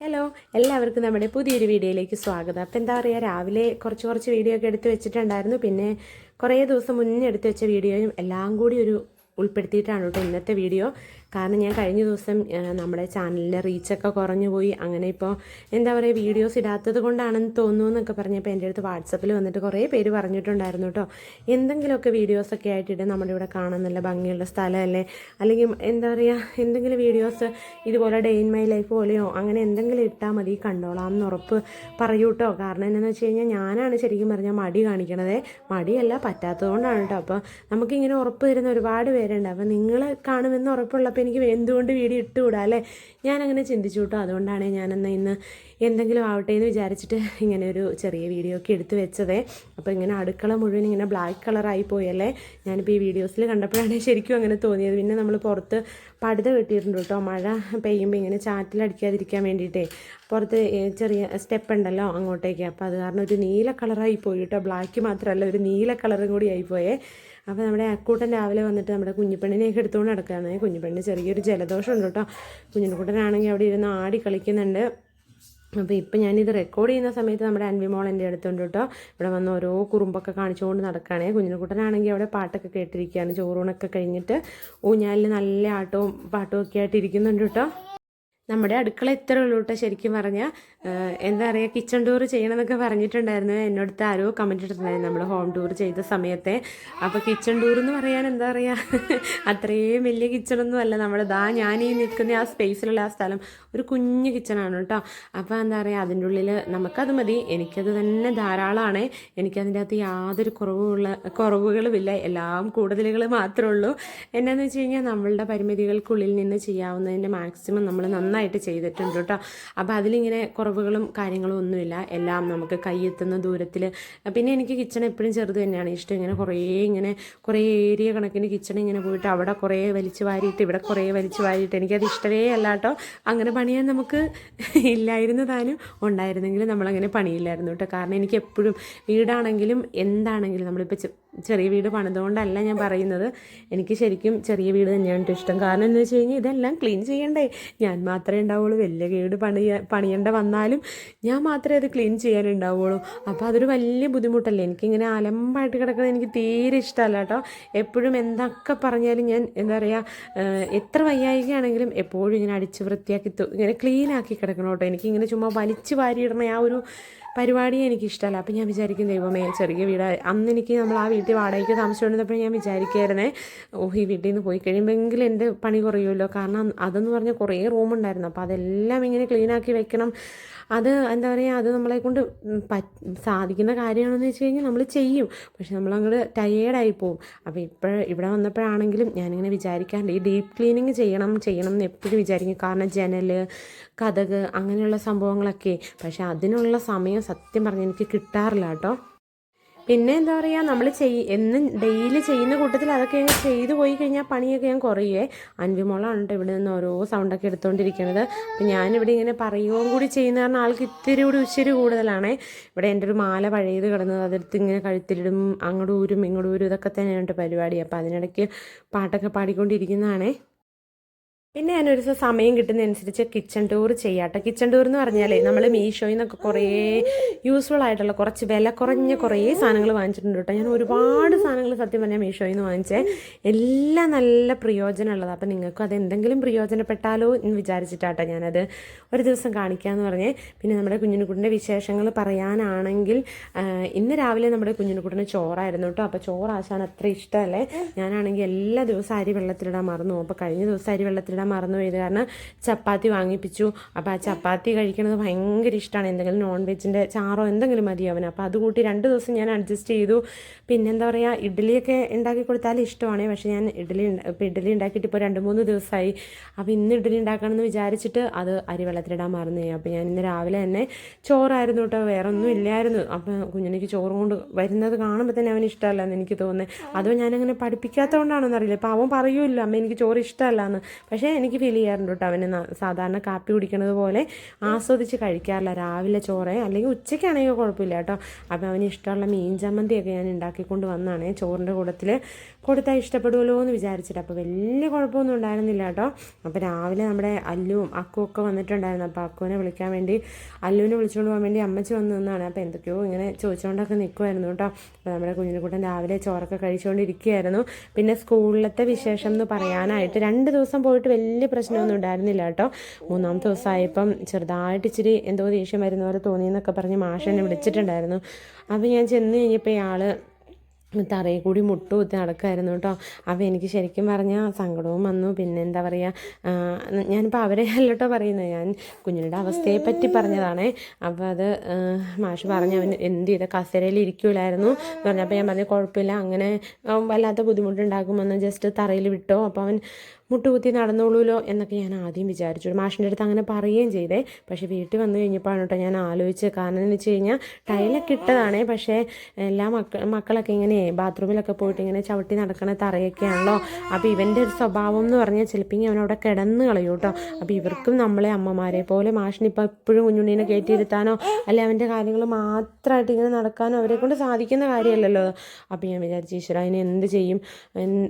Hello എല്ലാവർക്കും നമ്മുടെ പുതിയൊരു വീഡിയോയിലേക്ക് സ്വാഗതം. അപ്പോൾ എന്താ പറയുക രാവിലെ കുറച്ച് കുറച്ച് വീഡിയോ ഒക്കെ എടുത്ത് വെച്ചിട്ടുണ്ടായിരുന്നു. പിന്നെ കുറേ ദിവസം മുന്നേ എടുത്ത് വെച്ച വീഡിയോയും എല്ലാം കൂടി ഒരു ഉൾപ്പെടുത്തിയിട്ടാണ് കേട്ടോ ഇന്നത്തെ വീഡിയോ. കാരണം ഞാൻ കഴിഞ്ഞ ദിവസം നമ്മുടെ ചാനലിന്റെ റീച്ചൊക്കെ കുറഞ്ഞു പോയി. അങ്ങനെ ഇപ്പോൾ എന്താ പറയുക വീഡിയോസ് ഇടാത്തത് കൊണ്ടാണെന്ന് തോന്നുന്നു എന്നൊക്കെ പറഞ്ഞപ്പോൾ എന്റെ അടുത്ത് വാട്സപ്പിൽ വന്നിട്ട് കുറേ പേര് പറഞ്ഞിട്ടുണ്ടായിരുന്നു കേട്ടോ എന്തെങ്കിലുമൊക്കെ വീഡിയോസൊക്കെ ആയിട്ടിട്ട് നമ്മുടെ ഇവിടെ കാണാൻ നല്ല ഭംഗിയുള്ള സ്ഥലമല്ലേ? അല്ലെങ്കിൽ എന്താ പറയുക എന്തെങ്കിലും വീഡിയോസ് ഇതുപോലെ ഡേ ഇൻ മൈ ലൈഫ് പോലെയോ അങ്ങനെ എന്തെങ്കിലും ഇട്ടാൽ മതി കണ്ടോളാം എന്ന് ഉറപ്പ് പറയൂ കേട്ടോ കാരണം എന്താണെന്ന് വെച്ച് കഴിഞ്ഞാൽ ഞാനാണ് ശരിക്കും പറഞ്ഞാൽ മടി കാണിക്കണത്. മടിയല്ല പറ്റാത്തത് കൊണ്ടാണ് കേട്ടോ അപ്പോൾ നമുക്കിങ്ങനെ ഉറപ്പ് തരുന്ന ഒരുപാട് പേരുണ്ട്. അപ്പോൾ നിങ്ങൾ കാണുമെന്ന് ഉറപ്പുള്ളപ്പോൾ എനിക്ക് എന്തുകൊണ്ട് വീഡിയോ ഇട്ടുകൂടാ അല്ലേ? ഞാനങ്ങനെ ചിന്തിച്ചു കേട്ടോ. അതുകൊണ്ടാണ് ഞാനെന്നാൽ ഇന്ന് എന്തെങ്കിലും ആവട്ടെ എന്ന് വിചാരിച്ചിട്ട് ഇങ്ങനെ ഒരു ചെറിയ വീഡിയോ ഒക്കെ എടുത്തു വെച്ചതേ. അപ്പോൾ ഇങ്ങനെ അടുക്കള മുഴുവൻ ഇങ്ങനെ ബ്ലാക്ക് കളറായി പോയല്ലേ ഞാനിപ്പോൾ ഈ വീഡിയോസിൽ കണ്ടപ്പോഴാണ് ശരിക്കും അങ്ങനെ തോന്നിയത്. പിന്നെ നമ്മൾ പുറത്ത് പടുത കെട്ടിയിട്ടുണ്ട് കേട്ടോ. മഴ പെയ്യുമ്പോൾ ഇങ്ങനെ ചാറ്റിലടിക്കാതിരിക്കാൻ വേണ്ടിയിട്ടേ. പുറത്ത് ചെറിയ സ്റ്റെപ്പ് ഉണ്ടല്ലോ അങ്ങോട്ടേക്ക്. അപ്പോൾ അത് കാരണം ഒരു നീല കളറായി പോയി കേട്ടോ. ബ്ലാക്ക് മാത്രമല്ല ഒരു നീല കളറും കൂടി ആയിപ്പോയേ അപ്പോൾ നമ്മുടെ അക്കൂട്ടൻ രാവിലെ വന്നിട്ട് നമ്മുടെ കുഞ്ഞിപ്പെണ്ണിനെയൊക്കെ എടുത്തുകൊണ്ട് നടക്കുകയാണ് കുഞ്ഞിപ്പെണ്ണിന് ചെറിയൊരു ജലദോഷം ഉണ്ട് കേട്ടോ. കുഞ്ഞിക്കുട്ടനാണെങ്കിൽ അവിടെ ഇരുന്ന് ആടി കളിക്കുന്നുണ്ട്. അപ്പോൾ ഇപ്പം ഞാനിത് റെക്കോർഡ് ചെയ്യുന്ന സമയത്ത് നമ്മുടെ അൻവി മോൾ എന്റെ അടുത്തുണ്ട് കേട്ടോ. ഇവിടെ വന്ന് ഓരോ കുറുമ്പൊക്കെ കാണിച്ചുകൊണ്ട് നടക്കുകയാണ് കുഞ്ഞിക്കുട്ടനാണെങ്കിൽ അവിടെ പാട്ടൊക്കെ കേട്ടിരിക്കുകയാണ്. ചോറൂണൊക്കെ കഴിഞ്ഞിട്ട് ഊഞ്ഞാലിൽ നല്ല ആട്ടവും പാട്ടും ഒക്കെ ആയിട്ട് ഇരിക്കുന്നുണ്ട് കേട്ടോ. നമ്മുടെ അടുക്കള ഇത്ര ഉള്ളൂ കേട്ടോ ശരിക്കും പറഞ്ഞാൽ എന്താ പറയുക കിച്ചൺ ടൂർ ചെയ്യണമെന്നൊക്കെ പറഞ്ഞിട്ടുണ്ടായിരുന്നു. എന്നോടത്ത് ആരോ കമന്റ് ഇട്ടിട്ടുണ്ടായിരുന്നു നമ്മൾ ഹോം ടൂർ ചെയ്ത സമയത്തെ. അപ്പോൾ കിച്ചൺ ടൂർ എന്ന് പറയാൻ എന്താ പറയുക അത്രയും വലിയ കിച്ചണൊന്നും അല്ല. നമ്മൾ ദാ ഞാൻ ഈ നിൽക്കുന്ന ആ സ്പേസിലുള്ള ആ സ്ഥലം ഒരു കുഞ്ഞു കിച്ചണാണ് കേട്ടോ അപ്പോൾ എന്താ പറയുക അതിന്റെ ഉള്ളിൽ നമുക്കത് മതി. എനിക്കത് തന്നെ ധാരാളമാണ് എനിക്കതിന്റെ അകത്ത് യാതൊരു കുറവുള്ള കുറവുകളുമില്ല. എല്ലാം കൂടുതലുകൾ മാത്രമേ ഉള്ളൂ. എന്നാന്ന് വെച്ച് കഴിഞ്ഞാൽ നമ്മളുടെ പരിമിതികൾക്കുള്ളിൽ നിന്ന് ചെയ്യാവുന്നതിന്റെ മാക്സിമം നമ്മൾ നന്നായിട്ട് ചെയ്തിട്ടുണ്ട് കേട്ടോ അപ്പോൾ അതിലിങ്ങനെ കുറവുകളും കാര്യങ്ങളും ഒന്നുമില്ല. എല്ലാം നമുക്ക് കൈയെത്തുന്ന ദൂരത്തിൽ പിന്നെ എനിക്ക് കിച്ചൺ എപ്പോഴും ചെറുത് തന്നെയാണ്. ഇഷ്ടം ഇങ്ങനെ കുറേ ഇങ്ങനെ കുറേ ഏരിയ കണക്കിന് കിച്ചൺ ഇങ്ങനെ പോയിട്ട് അവിടെ കുറേ വലിച്ചു വാരിയിട്ട് ഇവിടെ കുറേ വലിച്ചു വാരിയിട്ട്. എനിക്കത് ഇഷ്ടമേ അല്ല കേട്ടോ അങ്ങനെ പണിയാൻ നമുക്ക് ഇല്ലായിരുന്നു താനും ഉണ്ടായിരുന്നെങ്കിൽ നമ്മളങ്ങനെ പണിയില്ലായിരുന്നു കേട്ടോ കാരണം എനിക്ക് എപ്പോഴും വീടാണെങ്കിലും എന്താണെങ്കിലും നമ്മളിപ്പോൾ ചെറിയ വീട് പണിതുകൊണ്ടല്ല ഞാൻ പറയുന്നത്. എനിക്ക് ശരിക്കും ചെറിയ വീട് തന്നെയാണ് ഇഷ്ടം. കാരണം എന്ന് വെച്ച് കഴിഞ്ഞാൽ ഇതെല്ലാം ക്ലീൻ ചെയ്യണ്ടേ? ഞാൻ മാത്രമേ ഉണ്ടാവുള്ളൂ. വലിയ വീട് പണിയ പണിയേണ്ട വന്നാലും ഞാൻ മാത്രമേ അത് ക്ലീൻ ചെയ്യാനുണ്ടാവുള്ളൂ. അപ്പോൾ അതൊരു വലിയ ബുദ്ധിമുട്ടല്ലേ? എനിക്കിങ്ങനെ അലമ്പായിട്ട് കിടക്കുന്നത് എനിക്ക് തീരെ ഇഷ്ടമല്ല കേട്ടോ. എപ്പോഴും എന്തൊക്കെ പറഞ്ഞാലും ഞാൻ എന്താ പറയുക എത്ര വയ്യായികയാണെങ്കിലും എപ്പോഴും ഇങ്ങനെ അടിച്ച് വൃത്തിയാക്കി ഇങ്ങനെ ക്ലീൻ ആക്കി കിടക്കണം കേട്ടോ. എനിക്കിങ്ങനെ ചുമ്മാ വലിച്ചു വാരിയിടണ ആ ഒരു പരിപാടി എനിക്ക് ഇഷ്ടമല്ല അപ്പം ഞാൻ വിചാരിക്കും ദൈവമേ ചെറിയ വീട്. അന്ന് എനിക്ക് നമ്മൾ ആ വീട്ടിൽ വാടകയ്ക്ക് താമസിച്ചുകൊണ്ടിരുന്നപ്പോൾ ഞാൻ വിചാരിക്കായിരുന്നേ ഓ ഈ വീട്ടിൽ നിന്ന് പോയി കഴിയുമ്പോൾ എന്റെ പണി കുറയുമല്ലോ. കാരണം അതെന്ന് പറഞ്ഞാൽ കുറേ റൂമുണ്ടായിരുന്നു അപ്പോൾ അതെല്ലാം ഇങ്ങനെ ക്ലീനാക്കി വെക്കണം. അത് എന്താ പറയുക അത് നമ്മളെ കൊണ്ട് സാധിക്കുന്ന കാര്യമാണെന്ന് വെച്ച് കഴിഞ്ഞാൽ നമ്മൾ ചെയ്യും. പക്ഷെ നമ്മളങ്ങോട്ട് ടയേർഡായി പോവും. അപ്പോൾ ഇപ്പോൾ ഇവിടെ വന്നപ്പോഴാണെങ്കിലും ഞാനിങ്ങനെ വിചാരിക്കാറുണ്ട് ഈ ഡീപ്പ് ക്ലീനിങ് ചെയ്യണം ചെയ്യണം എന്ന് എപ്പോഴും വിചാരിക്കും. കാരണം ജനൽ കഥക് അങ്ങനെയുള്ള സംഭവങ്ങളൊക്കെ. പക്ഷെ അതിനുള്ള സമയം സത്യം പറഞ്ഞാൽ എനിക്ക് കിട്ടാറില്ല കേട്ടോ. പിന്നെ എന്താ പറയുക നമ്മൾ ചെയ് എന്നും ഡെയിലി ചെയ്യുന്ന കൂട്ടത്തിൽ അതൊക്കെ ഞാൻ ചെയ്തു പോയി കഴിഞ്ഞാൽ പണിയൊക്കെ ഞാൻ കുറയുവേ. അൻവിമോളാണ് കേട്ടോ ഇവിടെ നിന്ന് ഓരോ സൗണ്ടൊക്കെ എടുത്തുകൊണ്ടിരിക്കുന്നത് അപ്പം ഞാനിവിടെ ഇങ്ങനെ പറയുകയും കൂടി ചെയ്യുന്ന കാരണം ആൾക്ക് ഇത്തിരി കൂടി ഉച്ചരി കൂടുതലാണേ. ഇവിടെ എന്റെ ഒരു മാല പഴയത് കിടന്നത് അതെടുത്ത് ഇങ്ങനെ കഴുത്തിലിടും അങ്ങോട്ടൂരും ഇങ്ങോട്ടൂരും ഇതൊക്കെ തന്നെയാണ് പരിപാടി. അപ്പോൾ അതിനിടയ്ക്ക് പാട്ടൊക്കെ പാടിക്കൊണ്ടിരിക്കുന്നതാണേ. പിന്നെ ഞാൻ ഒരു ദിവസം സമയം കിട്ടുന്നതനുസരിച്ച് കിച്ചൺ ടൂർ ചെയ്യാട്ടോ. കിച്ചൺ ടൂർ എന്ന് പറഞ്ഞാൽ നമ്മൾ മീഷോയിൽ നിന്നൊക്കെ കുറേ യൂസ്ഫുൾ ആയിട്ടുള്ള കുറച്ച് വില കുറഞ്ഞ കുറേ സാധനങ്ങൾ വാങ്ങിച്ചിട്ടുണ്ട് കേട്ടോ. ഞാൻ ഒരുപാട് സാധനങ്ങൾ സത്യം പറഞ്ഞാൽ മീഷോയിൽ നിന്ന് വാങ്ങിച്ചേ. എല്ലാം നല്ല പ്രയോജനമുള്ളത്. അപ്പം നിങ്ങൾക്കും അത് എന്തെങ്കിലും പ്രയോജനപ്പെട്ടാലോ എന്ന് വിചാരിച്ചിട്ടാട്ടോ ഞാനത് ഒരു ദിവസം കാണിക്കാമെന്ന് പറഞ്ഞേ. പിന്നെ നമ്മുടെ കുഞ്ഞിനുകുട്ടിന്റെ വിശേഷങ്ങൾ പറയാനാണെങ്കിൽ ഇന്ന് രാവിലെ നമ്മുടെ കുഞ്ഞിനുകുട്ടിന് ചോറായിരുന്നു കേട്ടോ. അപ്പോൾ ചോറ് ആശാൻ അത്ര ഇഷ്ടമല്ലേ? ഞാനാണെങ്കിൽ എല്ലാ ദിവസവും അരി വെള്ളത്തിലിടാൻ മറന്നു. അപ്പോൾ കഴിഞ്ഞ ദിവസം അരി വെള്ളത്തിലിടാൻ മറന്നു പോയത്. കാരണം ചപ്പാത്തി വാങ്ങിപ്പിച്ചു. അപ്പോൾ ആ ചപ്പാത്തി കഴിക്കുന്നത് ഭയങ്കര ഇഷ്ടമാണ് എന്തെങ്കിലും നോൺ വെജിന്റെ ചാറോ എന്തെങ്കിലും മതി അവന്. അപ്പോൾ അത് കൂട്ടി രണ്ട് ദിവസം ഞാൻ അഡ്ജസ്റ്റ് ചെയ്തു. പിന്നെന്താ പറയുക ഇഡ്ഡലിയൊക്കെ ഉണ്ടാക്കി കൊടുത്താൽ ഇഷ്ടമാണ്. പക്ഷേ ഞാൻ ഇഡ്ഡലി ഇപ്പോൾ ഇഡ്ഡലി ഉണ്ടാക്കിയിട്ട് ഇപ്പോൾ രണ്ട് മൂന്ന് ദിവസമായി അപ്പോൾ ഇന്ന് ഇഡ്ഡലി ഉണ്ടാക്കണമെന്ന് വിചാരിച്ചിട്ട് അത് അരി വെള്ളത്തിലിടാൻ മറന്നു പോയി. അപ്പോൾ ഞാൻ ഇന്ന് രാവിലെ തന്നെ ചോറായിരുന്നു കേട്ടോ വേറെ ഒന്നും ഇല്ലായിരുന്നു. അപ്പോൾ കുഞ്ഞിനെനിക്ക് ചോറ് കൊണ്ട് വരുന്നത് കാണുമ്പോൾ തന്നെ അവന് ഇഷ്ടമല്ല എന്ന് എനിക്ക് തോന്നുന്നത് അതോ ഞാനങ്ങനെ പഠിപ്പിക്കാത്തതുകൊണ്ടാണോ എന്നറിയില്ല അപ്പോൾ അവൻ പറയുമല്ലോ അമ്മ എനിക്ക് ചോറ് ഇഷ്ടമല്ല എന്ന് പക്ഷേ പക്ഷേ എനിക്ക് ഫീൽ ചെയ്യാറുണ്ട് കേട്ടോ അവന് സാധാരണ കാപ്പി കുടിക്കണത് പോലെ ആസ്വദിച്ച് കഴിക്കാറില്ല. രാവിലെ ചോറ് അല്ലെങ്കിൽ ഉച്ചയ്ക്കാണെങ്കിൽ കുഴപ്പമില്ല കേട്ടോ അപ്പോൾ അവന് ഇഷ്ടമുള്ള മീൻ ചമ്മന്തിയൊക്കെ ഞാൻ ഉണ്ടാക്കിക്കൊണ്ട് വന്നതാണ് ചോറിന്റെ കൂട്ടത്തിൽ കൊടുത്താൽ ഇഷ്ടപ്പെടുമല്ലോ എന്ന് വിചാരിച്ചിട്ട്. അപ്പോൾ വലിയ കുഴപ്പമൊന്നും ഉണ്ടായിരുന്നില്ല കേട്ടോ അപ്പോൾ രാവിലെ നമ്മുടെ അല്ലുവും അക്കും ഒക്കെ വന്നിട്ടുണ്ടായിരുന്നു. അപ്പോൾ അക്കുവിനെ വിളിക്കാൻ വേണ്ടി അല്ലുവിനെ വിളിച്ചുകൊണ്ട് പോകാൻ വേണ്ടി അമ്മച്ചി വന്ന് നിന്നാണ്. അപ്പോൾ എന്തൊക്കെയോ ഇങ്ങനെ ചോദിച്ചുകൊണ്ടൊക്കെ നിൽക്കുമായിരുന്നു കേട്ടോ അപ്പോൾ നമ്മുടെ കുഞ്ഞിനെക്കൂട്ടൻ രാവിലെ ചോറൊക്കെ കഴിച്ചുകൊണ്ടിരിക്കുകയായിരുന്നു പിന്നെ സ്കൂളിലത്തെ വിശേഷം എന്ന് പറയാനായിട്ട് രണ്ട് ദിവസം പോയിട്ട് വലിയ പ്രശ്നമൊന്നും ഉണ്ടായിരുന്നില്ല കേട്ടോ. മൂന്നാമത്തെ ദിവസമായപ്പം ചെറുതായിട്ട് ഇച്ചിരി എന്തോ ദേഷ്യം വരുന്ന പോലെ തോന്നിയെന്നൊക്കെ പറഞ്ഞ് മാഷനെ വിളിച്ചിട്ടുണ്ടായിരുന്നു. അപ്പോൾ ഞാൻ ചെന്ന് കഴിഞ്ഞപ്പോൾ ഇയാൾ തറയിൽ കൂടി മുട്ട് കുത്തി നടക്കുമായിരുന്നു കേട്ടോ. അപ്പോൾ എനിക്ക് ശരിക്കും പറഞ്ഞാൽ സങ്കടവും വന്നു. പിന്നെ എന്താ പറയുക ഞാനിപ്പോൾ അവരെ അല്ലട്ടോ പറയുന്നത് ഞാൻ കുഞ്ഞിന്റെ അവസ്ഥയെ പറ്റി പറഞ്ഞതാണേ. അപ്പോൾ അത് മാഷ് പറഞ്ഞു അവൻ എന്ത് ചെയ്ത? കസേരയിൽ ഇരിക്കൂലായിരുന്നു. പറഞ്ഞപ്പോൾ ഞാൻ പറഞ്ഞു കുഴപ്പമില്ല. അങ്ങനെ വല്ലാത്ത ബുദ്ധിമുട്ടുണ്ടാക്കുമെന്ന് ജസ്റ്റ് തറയിൽ വിട്ടോ. അപ്പോൾ അവൻ മുട്ടുകുത്തി നടന്നോളൂലോ എന്നൊക്കെ ഞാൻ ആദ്യം വിചാരിച്ചു. മാഷിന്റെ അടുത്ത് അങ്ങനെ പറയുകയും ചെയ്തേ. പക്ഷേ വീട്ടിൽ വന്നു കഴിഞ്ഞപ്പോഴാണ് കേട്ടോ ഞാൻ ആലോചിച്ചത്. കാരണം എന്ന് വെച്ച് കഴിഞ്ഞാൽ ടൈലൊക്കെ ഇട്ടതാണേ. പക്ഷേ എല്ലാ മക്ക മക്കളൊക്കെ ഇങ്ങനെ ബാത്റൂമിലൊക്കെ പോയിട്ട് ഇങ്ങനെ ചവിട്ടി നടക്കണ തറയൊക്കെയാണല്ലോ. അപ്പോൾ ഇവന്റെ ഒരു സ്വഭാവം എന്ന് പറഞ്ഞാൽ ചിലപ്പോൾ അവൻ അവിടെ കിടന്ന് കളയൂ കേട്ടോ. അപ്പോൾ ഇവർക്കും നമ്മളെ അമ്മമാരെ പോലെ മാഷിനിപ്പോൾ എപ്പോഴും കുഞ്ഞുണ്ണീനെ കയറ്റിയിരുത്താനോ അല്ലെ അവന്റെ കാര്യങ്ങൾ മാത്രമായിട്ട് ഇങ്ങനെ നടക്കാനോ അവരെ കൊണ്ട് സാധിക്കുന്ന കാര്യമല്ലല്ലോ. അപ്പോൾ ഞാൻ വിചാരിച്ചു ഈശ്വര അതിനെ എന്ത് ചെയ്യും?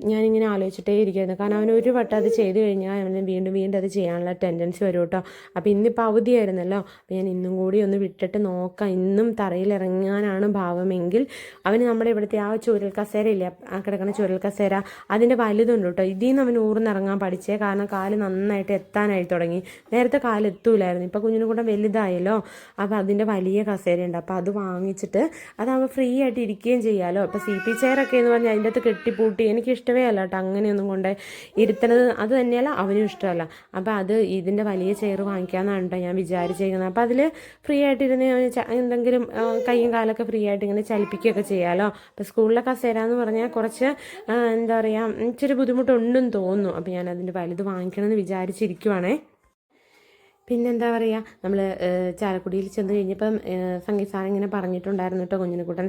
ഞാനിങ്ങനെ ആലോചിച്ചിട്ടേ ഇരിക്കുന്നു കാരണം അവൻ ഒരു വട്ടം അത് ചെയ്ത് കഴിഞ്ഞാൽ അവന് വീണ്ടും വീണ്ടും അത് ചെയ്യാനുള്ള ടെൻഡൻസി വരും കേട്ടോ. അപ്പോൾ ഇന്നിപ്പോൾ അവധിയായിരുന്നല്ലോ. അപ്പോൾ ഞാൻ ഇന്നും കൂടി ഒന്ന് വിട്ടിട്ട് നോക്കാം. ഇന്നും തറയിലിറങ്ങാനാണ് ഭാവമെങ്കിൽ അവന് നമ്മുടെ ഇവിടുത്തെ ആ ചുരൽ കസേര ഇല്ലേ? ആ കിടക്കുന്ന ചുരൽ കസേര. അതിന്റെ വലുതുണ്ട് കേട്ടോ. ഇതിൽ നിന്ന് അവൻ ഊർന്നിറങ്ങാൻ പഠിച്ചേ. കാരണം കാൽ നന്നായിട്ട് എത്താനായി തുടങ്ങി. നേരത്തെ കാൽ എത്തൂലായിരുന്നു. ഇപ്പോൾ കുഞ്ഞിനും കൂടെ വലുതായല്ലോ. അപ്പോൾ അതിന്റെ വലിയ കസേരയുണ്ട്. അപ്പോൾ അത് വാങ്ങിച്ചിട്ട് അതാകുമ്പോൾ ഫ്രീ ആയിട്ട് ഇരിക്കുകയും ചെയ്യാമല്ലോ അപ്പോൾ സി പി ചെയറൊക്കെ എന്ന് പറഞ്ഞാൽ അതിന്റെ അകത്ത് കെട്ടിപ്പൂട്ടി. എനിക്ക് ഇഷ്ടമേ അല്ല കേട്ടോ അങ്ങനെയൊന്നും കൊണ്ട് ഇരുത്തണത്. അത് തന്നെയല്ല അവനും ഇഷ്ടമല്ല. അപ്പോൾ അത് ഇതിന്റെ വലിയ ചെയർ വാങ്ങിക്കാമെന്നാണ് കേട്ടോ ഞാൻ വിചാരിച്ചിരിക്കുന്നത് അപ്പോൾ അതിൽ ഫ്രീ ആയിട്ടിരുന്ന് എന്തെങ്കിലും കൈയും കാലൊക്കെ ഫ്രീ ആയിട്ട് ഇങ്ങനെ ചലിപ്പിക്കുകയൊക്കെ ചെയ്യാമല്ലോ അപ്പോൾ സ്കൂളിലെ കസേര എന്ന് പറഞ്ഞാൽ കുറച്ച് എന്താ പറയുക ഇച്ചിരി ബുദ്ധിമുട്ടുണ്ടെന്ന് തോന്നുന്നു. അപ്പോൾ ഞാൻ അതിന്റെ വലുത് വാങ്ങിക്കണമെന്ന് വിചാരിച്ചിരിക്കുവാണേ. പിന്നെന്താ പറയുക നമ്മൾ ചാലക്കുടിയിൽ ചെന്ന് കഴിഞ്ഞപ്പം സംഗീത സാർ ഇങ്ങനെ പറഞ്ഞിട്ടുണ്ടായിരുന്നു കേട്ടോ കുഞ്ഞിനെക്കുട്ടൻ കൂട്ടൻ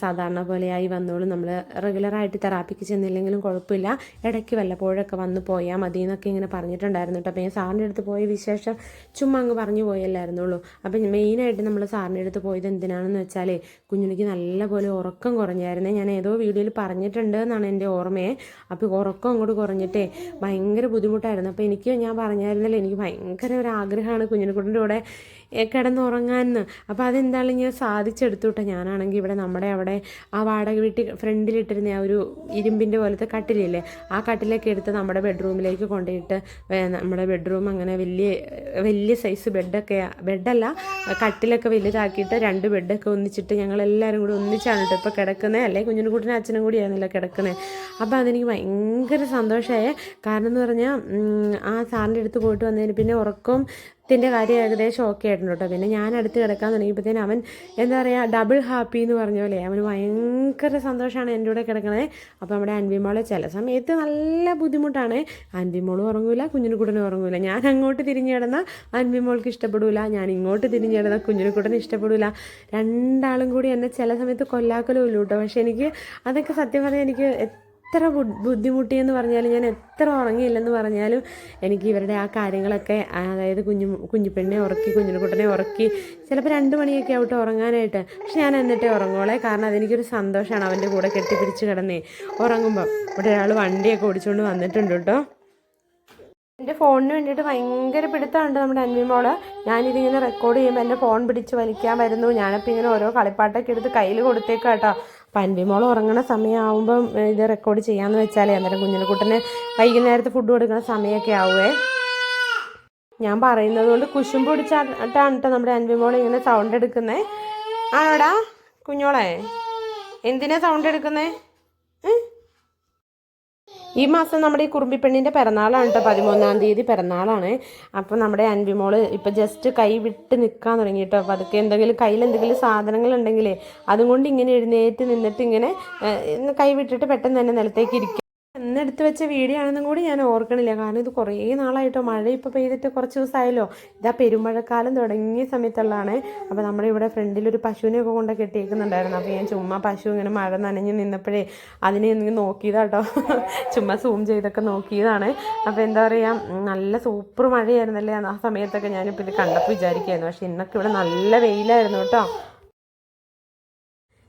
സാധാരണ പോലെയായി വന്നോളും നമ്മൾ റെഗുലറായിട്ട് തെറാപ്പിക്ക് ചെന്നില്ലെങ്കിലും കുഴപ്പമില്ല ഇടയ്ക്ക് വല്ലപ്പോഴൊക്കെ വന്ന് പോയാൽ മതി എന്നൊക്കെ ഇങ്ങനെ പറഞ്ഞിട്ടുണ്ടായിരുന്നു കേട്ടോ. അപ്പോൾ ഞാൻ സാറിന്റെ അടുത്ത് പോയ വിശേഷം ചുമ്മാ അങ്ങ് പറഞ്ഞു പോയല്ലായിരുന്നുള്ളൂ. അപ്പം മെയിനായിട്ട് നമ്മൾ സാറിന്റെ അടുത്ത് പോയത് എന്തിനാണെന്ന് വെച്ചാൽ കുഞ്ഞിനിക്ക് നല്ലപോലെ ഉറക്കം കുറഞ്ഞായിരുന്നു. ഞാൻ ഏതോ വീഡിയോയിൽ പറഞ്ഞിട്ടുണ്ട് എന്നാണ് എന്റെ ഓർമ്മയെ. അപ്പോൾ ഉറക്കം അങ്ങോട്ട് കുറഞ്ഞിട്ടേ ഭയങ്കര ബുദ്ധിമുട്ടായിരുന്നു. അപ്പോൾ എനിക്ക് ഞാൻ പറഞ്ഞായിരുന്നല്ലോ എനിക്ക് ഭയങ്കര ഒരു ആഗ്രഹമാണ് കുഞ്ഞിനെ കൂടെ ഏ, കിടന്നുറങ്ങാമെന്ന് അപ്പോൾ അതെന്തായാലും ഞാൻ സാധിച്ചെടുത്തുട്ടെ? ഞാനാണെങ്കിൽ ഇവിടെ നമ്മുടെ അവിടെ ആ വാടക വീട്ടിൽ ഫ്രണ്ടിലിട്ടിരുന്ന ആ ഒരു ഇരുമ്പിന്റെ പോലത്തെ കട്ടിലില്ലേ? ആ കട്ടിലൊക്കെ എടുത്ത് നമ്മുടെ ബെഡ്റൂമിലേക്ക് കൊണ്ടുപോയിട്ട് നമ്മുടെ ബെഡ്റൂം അങ്ങനെ വലിയ വലിയ സൈസ് ബെഡൊക്കെ ബെഡല്ല കട്ടിലൊക്കെ വലുതാക്കിയിട്ട് രണ്ട് ബെഡൊക്കെ ഒന്നിച്ചിട്ട് ഞങ്ങൾ എല്ലാവരും കൂടി ഒന്നിച്ചാണ് കേട്ടോ ഇപ്പോൾ കിടക്കുന്നത് അല്ലെങ്കിൽ കുഞ്ഞിനും കൂട്ടിനും അച്ഛനും കൂടി ആയിരുന്നില്ല കിടക്കുന്നത് അപ്പോൾ അതെനിക്ക് ഭയങ്കര സന്തോഷമായ കാരണം എന്ന് പറഞ്ഞാൽ ആ സാറിന്റെ അടുത്ത് പോയിട്ട് വന്നതിന് പിന്നെ ഉറക്കം ത്തിന്റെ കാര്യം ഏകദേശം ഓക്കെ ആയിട്ടുണ്ട് കേട്ടോ പിന്നെ ഞാൻ അടുത്ത് കിടക്കാൻ തുടങ്ങിയപ്പോഴത്തേന് അവൻ എന്താ പറയുക ഡബിൾ ഹാപ്പി എന്ന് പറഞ്ഞ പോലെ. അവന് ഭയങ്കര സന്തോഷമാണ് എന്റെ കൂടെ കിടക്കണത് അപ്പോൾ നമ്മുടെ അൻവിമോളെ ചില സമയത്ത് നല്ല ബുദ്ധിമുട്ടാണ്. അൻവിമോളും ഉറങ്ങൂല കുഞ്ഞിനുക്കുട്ടനും ഉറങ്ങൂല. ഞാൻ അങ്ങോട്ട് തിരിഞ്ഞു കിടന്ന അൻവിമോൾക്ക് ഇഷ്ടപ്പെടില്ല ഞാൻ ഇങ്ങോട്ട് തിരിഞ്ഞു കിടന്നാൽ കുഞ്ഞിനുക്കുട്ടന് ഇഷ്ടപ്പെടില്ല രണ്ടാളും കൂടി എന്നെ ചില സമയത്ത് കൊല്ലാക്കലും ഇല്ല കേട്ടോ പക്ഷേ എനിക്ക് അതൊക്കെ സത്യം പറഞ്ഞാൽ എനിക്ക് എത്ര ബുദ്ധിമുട്ടിയെന്ന് പറഞ്ഞാലും ഞാൻ എത്ര ഉറങ്ങിയില്ലെന്ന് പറഞ്ഞാലും എനിക്ക് ഇവരുടെ ആ കാര്യങ്ങളൊക്കെ അതായത് കുഞ്ഞു കുഞ്ഞിപ്പെണ്ണെ ഉറക്കി കുഞ്ഞിനുകുട്ടനെ ഉറക്കി ചിലപ്പോൾ രണ്ട് മണിയൊക്കെ ആവട്ടെ ഉറങ്ങാനായിട്ട്. പക്ഷെ ഞാൻ എന്നിട്ടേ ഉറങ്ങോളെ കാരണം അതെനിക്കൊരു സന്തോഷമാണ് അവന്റെ കൂടെ കെട്ടിപ്പിടിച്ച് കിടന്നേ. ഉറങ്ങുമ്പോൾ ഇവിടെ ഒരാൾ വണ്ടിയൊക്കെ ഓടിച്ചുകൊണ്ട് വന്നിട്ടുണ്ട് കേട്ടോ. എന്റെ ഫോണിന് വേണ്ടിയിട്ട് ഭയങ്കര പിടുത്തമുണ്ട് നമ്മുടെ അന്യമോൾ ഞാനിതിങ്ങനെ റെക്കോർഡ് ചെയ്യുമ്പോൾ എന്റെ ഫോൺ പിടിച്ച് വലിക്കാൻ വരുന്നു. ഞാനപ്പോൾ ഇങ്ങനെ ഓരോ കളിപ്പാട്ടൊക്കെ എടുത്ത് കയ്യിൽ കൊടുത്തേക്കാം അപ്പം ഉറങ്ങണ സമയമാകുമ്പം ഇത് റെക്കോർഡ് ചെയ്യാന്ന് വെച്ചാലേ അന്നേരം കുഞ്ഞിനെക്കുട്ടന് വൈകുന്നേരത്ത് ഫുഡ് കൊടുക്കുന്ന സമയമൊക്കെ ആവുമേ ഞാൻ പറയുന്നത് കൊണ്ട് കുശും പിടിച്ചിട്ടാണ് കേട്ടോ നമ്മുടെ അൻവിമോൾ ഇങ്ങനെ സൗണ്ട് എടുക്കുന്നേ. ആടാ കുഞ്ഞോളെ എന്തിനാ സൗണ്ട് എടുക്കുന്നേ? ഈ മാസം നമ്മുടെ ഈ കുറുമ്പിപ്പെണ്ണിന്റെ പിറന്നാളാണ് കേട്ടോ പതിമൂന്നാം തീയതി പിറന്നാളാണ്. അപ്പോൾ നമ്മുടെ അൻവിമോൾ ഇപ്പോൾ ജസ്റ്റ് കൈ വിട്ട് നിൽക്കാൻ തുടങ്ങി കേട്ടോ അപ്പോൾ അതൊക്കെ എന്തെങ്കിലും കയ്യിൽ എന്തെങ്കിലും സാധനങ്ങൾ ഉണ്ടെങ്കിൽ അതും കൊണ്ട് ഇങ്ങനെ എഴുന്നേറ്റ് നിന്നിട്ട് ഇങ്ങനെ കൈ വിട്ടിട്ട് പെട്ടെന്ന് തന്നെ നിലത്തേക്ക് ഇരിക്കും. എന്നെടുത്ത് വെച്ച വീഡിയോ ആണെന്നും കൂടി ഞാൻ ഓർക്കണില്ല. കാരണം ഇത് കുറേ നാളായിട്ടോ മഴ ഇപ്പോൾ പെയ്തിട്ട് കുറച്ച് ദിവസമായല്ലോ ഇതാ പെരുമഴക്കാലം തുടങ്ങിയ സമയത്തുള്ളതാണ്. അപ്പോൾ നമ്മുടെ ഇവിടെ ഫ്രണ്ടിൽ ഒരു പശുവിനെയൊക്കെ കൊണ്ട് കെട്ടിയേക്കുന്നുണ്ടായിരുന്നു. അപ്പോൾ ഞാൻ ചുമ്മാ പശു ഇങ്ങനെ മഴ നനഞ്ഞ് നിന്നപ്പോഴേ അതിനെ ഒന്ന് നോക്കിയതാട്ടോ. ചുമ്മാ സൂം ചെയ്തൊക്കെ നോക്കിയതാണ്. അപ്പോൾ എന്താ പറയുക നല്ല സൂപ്പർ മഴയായിരുന്നല്ലേ ആ സമയത്തൊക്കെ ഞാനിപ്പോൾ ഇത് കണ്ടപ്പോൾ വിചാരിക്കുകയായിരുന്നു പക്ഷേ ഇന്നൊക്കെ ഇവിടെ നല്ല വെയിലായിരുന്നു കേട്ടോ.